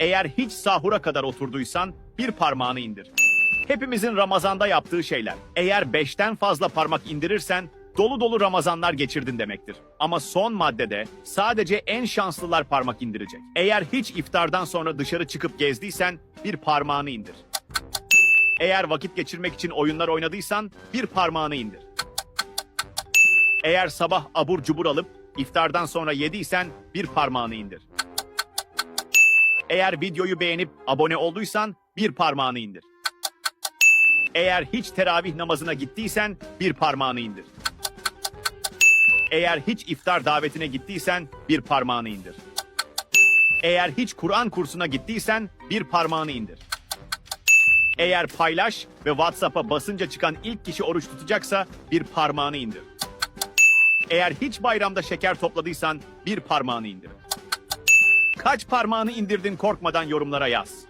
Eğer hiç sahura kadar oturduysan bir parmağını indir. Hepimizin Ramazan'da yaptığı şeyler. Eğer beşten fazla parmak indirirsen dolu dolu Ramazanlar geçirdin demektir. Ama son maddede sadece en şanslılar parmak indirecek. Eğer hiç iftardan sonra dışarı çıkıp gezdiysen bir parmağını indir. Eğer vakit geçirmek için oyunlar oynadıysan bir parmağını indir. Eğer sabah abur cubur alıp iftardan sonra yediysen bir parmağını indir. Eğer videoyu beğenip abone olduysan bir parmağını indir. Eğer hiç teravih namazına gittiysen bir parmağını indir. Eğer hiç iftar davetine gittiysen bir parmağını indir. Eğer hiç Kur'an kursuna gittiysen bir parmağını indir. Eğer paylaş ve WhatsApp'a basınca çıkan ilk kişi oruç tutacaksa bir parmağını indir. Eğer hiç bayramda şeker topladıysan bir parmağını indir. Kaç parmağını indirdin korkmadan yorumlara yaz.